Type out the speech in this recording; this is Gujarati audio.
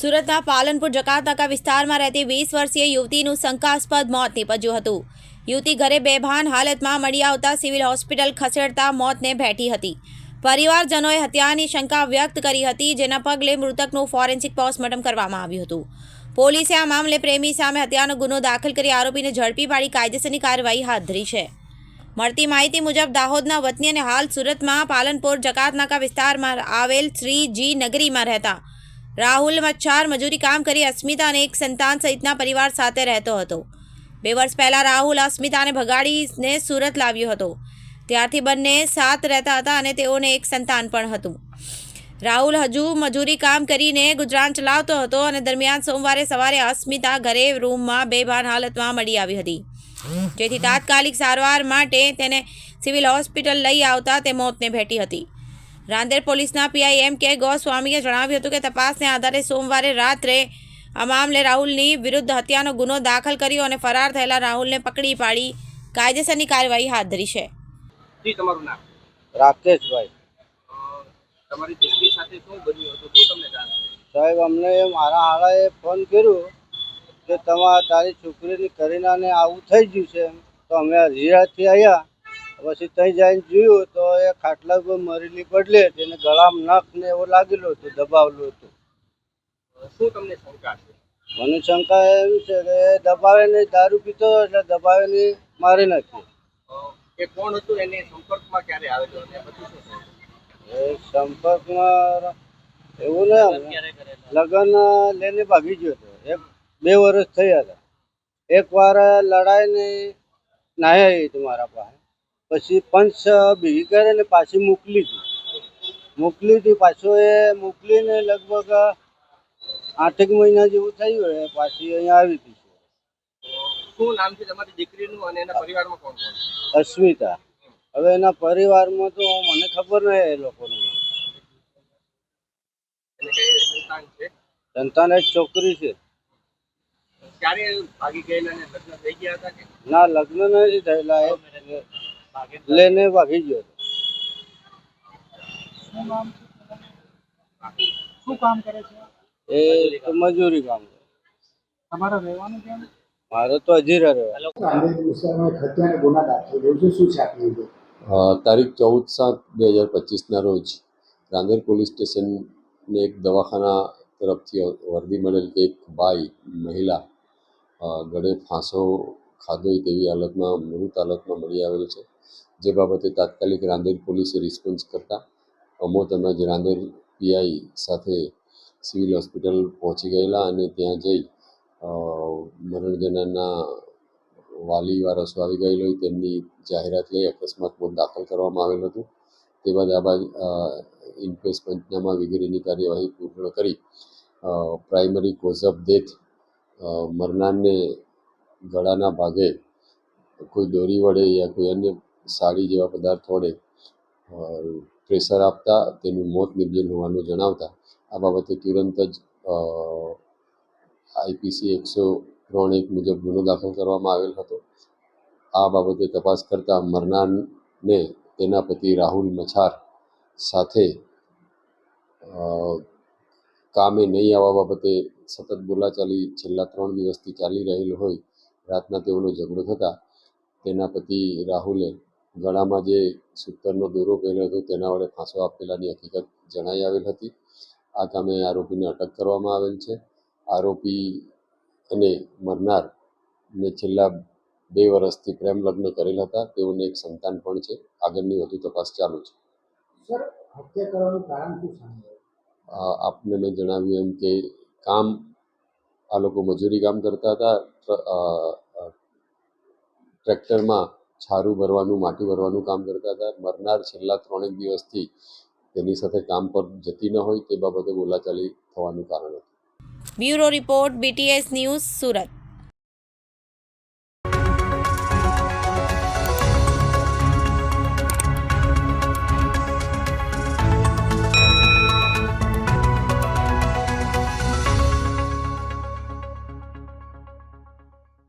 સુરતના પાલનપુર જકાતનાકા વિસ્તારમાં રહેતી વીસ વર્ષીય યુવતીનું શંકાસ્પદ મોત નીપજ્યું હતું. યુવતી ઘરે બેભાન હાલતમાં મળી આવતા સિવિલ હોસ્પિટલ ખસેડતા મોતને ભેટી હતી. પરિવારજનોએ હત્યાની શંકા વ્યક્ત કરી હતી, જેના પગલે મૃતકનું ફોરેન્સિક પોસ્ટમોર્ટમ કરવામાં આવ્યું હતું. પોલીસે આ મામલે પ્રેમી સામે હત્યાનો ગુનો દાખલ કરી આરોપીને ઝડપી પાડી કાયદેસરની કાર્યવાહી હાથ ધરી છે. મળતી માહિતી મુજબ, દાહોદના વતની અને હાલ સુરતમાં પાલનપુર જકાતનાકા વિસ્તારમાં આવેલ શ્રી જી નગરીમાં રહેતા રાહુલ મચ્છાર મજૂરી કામ કરી અસ્મિતા અને એક સંતાન સહિતના પરિવાર સાથે રહેતો હતો. બે વર્ષ પહેલાં રાહુલ અસ્મિતાને ભગાડીને સુરત લાવ્યો હતો. ત્યારથી બંને સાથ રહેતા હતા અને તેઓને એક સંતાન પણ હતું. રાહુલ હજુ મજૂરી કામ કરીને ગુજરાન ચલાવતો હતો અને દરમિયાન સોમવારે સવારે અસ્મિતા ઘરે રૂમમાં બેભાન હાલતમાં મળી આવી હતી. જેથી તાત્કાલિક સારવાર માટે તેને સિવિલ હોસ્પિટલ લઈ આવતા તે મોતને ભેટી હતી. રાંદેર પોલીસના પીઆઈ એમ કે ગોસ્વામીએ જણાવ્યું હતું કે તપાસને આધારે સોમવારે રાત્રે આ મામલે રાહુલની વિરુદ્ધ હત્યાનો ગુનો દાખલ કર્યો અને ફરાર થયેલા રાહુલને પકડી પાડી કાયદેસરની કાર્યવાહી હાથ ધરી છે. જી તમારું નામ? રાકેશભાઈ. તમારી દીકરી સાથે શું બન્યું હતું? શું તમને જાણ સાહેબ અમને મારા હાળાએ ફોન કર્યો કે તમારા તારી છોકરીની કરીનાને આવું થઈ ગયું છે એમ. તો અમે હજીરાથી આવ્યા પછી ત્યાં જઈને જોયું તો એ ખાટલા પર મરેલી પડલે તેને ગળામાં નખ ને એવું લાગેલું હતું દબાવેલું હતું. શું તમને શંકા છે? મને શંકા એવી છે કે દબાવે નહીં દારૂ પીતો એટલે દબાવે નહીં મારી નાખી. એ કોણ હતું? એને સંપર્કમાં ક્યારે આવેલો અને પછી શું થયું? એ સંપર્કમાં એવું ને લગ્ન લઈને ભાગી ગયો હતો. એક બે વર્ષ થયા હતા. એક વાર લડાઈને નાહી આવી હતી મારા પાસે. પછી પંચ ભેગી કરીને પાછી મોકલી હતી મોકલી હતી પાછો એ મોકલીને લગભગ આઠેક મહિના જેવું થયું હોય પાછી અહીંયા આવી હતી શું નામ છે તમારી દીકરીનું અને એના પરિવારમાં કોણ કોણ અસ્મિતા. હવે એના પરિવારમાં તો મને ખબર નહીં એ લોકોનું સંતાન એક છોકરી છે. ક્યારે ભાગી ગયેલા લગ્ન થઈ ગયા હતા ના લગ્ન નથી થયેલા. એ લઈને ભાગી ગયો. શું કામ કરે છે? એ તો મજૂરી કામ કરે તમારે રહેવાનું કેમ મારે તો હજીરા રહેવા ગાંધીનગર વિસ્તારમાં એક હત્યાનો ગુના દાખલ. થયો છે શું છે આપની વિગત? અ, તારીખ ચૌદ સાત બે હજાર પચીસના રોજ રાંદેર પોલીસ સ્ટેશનને એક દવાખાના તરફથી વર્દી મળેલ કે એક બાઈ મહિલા ગળે ફાંસો ખાધો તેવી હાલતમાં મૃત હાલતમાં મળી આવેલ છે. જે બાબતે તાત્કાલિક રાંદેર પોલીસે રિસ્પોન્સ કરતા અમો તેમજ રાંદેર પીઆઈ સાથે સિવિલ હોસ્પિટલ પહોંચી ગયેલા અને ત્યાં જઈ મરણ વાલી વારસો આવી ગયેલો હોય તેમની જાહેરાત લઈ અકસ્માત મોત દાખલ કરવામાં આવેલ હતું. તે બાદ આ બાદ ઇન્ક્વેસ્ટ પંચનામા વગેરેની કાર્યવાહી પૂર્ણ કરી પ્રાઇમરી કોઝ ઓફ ડેથ મરનારને ગળાના ભાગે કોઈ દોરી વડે યા કોઈ અન્ય સાડી જેવા પદાર્થો વડે પ્રેશર આપતા, તેનું મોત નિપજેલ હોવાનું જણાવતા. આ બાબતે તુરંત જ આઈપીસી એકસો ત્રણ એક મુજબ ગુનો દાખલ કરવામાં આવેલ હતો. આ બાબતે તપાસ કરતા મરનારને તેના પતિ રાહુલ મછાર સાથે કામે નહીં આવવા બાબતે સતત બોલાચાલી છેલ્લા ત્રણ દિવસથી ચાલી રહેલ હોય. રાતના તેઓનો ઝઘડો થતાં તેના પતિ રાહુલે ગળામાં જે સૂતરનો દોરો પહેર્યો હતો તેના વડે ફાંસો આપેલાની હકીકત જણાઈ આવેલ હતી. આ કામે આરોપીને અટક કરવામાં આવેલ છે. આરોપી અને મરનાર ને છેલ્લા બે વર્ષથી પ્રેમ લગ્ન કરેલ હતા. તેઓને એક સંતાન પણ છે. આગળની વધુ તપાસ ચાલુ છે. આપને મેં જણાવ્યું એમ કે કામ આ લોકો મજૂરી કામ કરતા હતા. ટ્રેક્ટરમાં છારું ભરવાનું, માટી ભરવાનું કામ કરતા હતા. મરનાર છેલ્લા ત્રણેક દિવસથી તેની સાથે કામ પર જતી ન હોય તે બાબતે બોલાચાલી થવાનું કારણ હતું. Bureau report BTS news, Surat.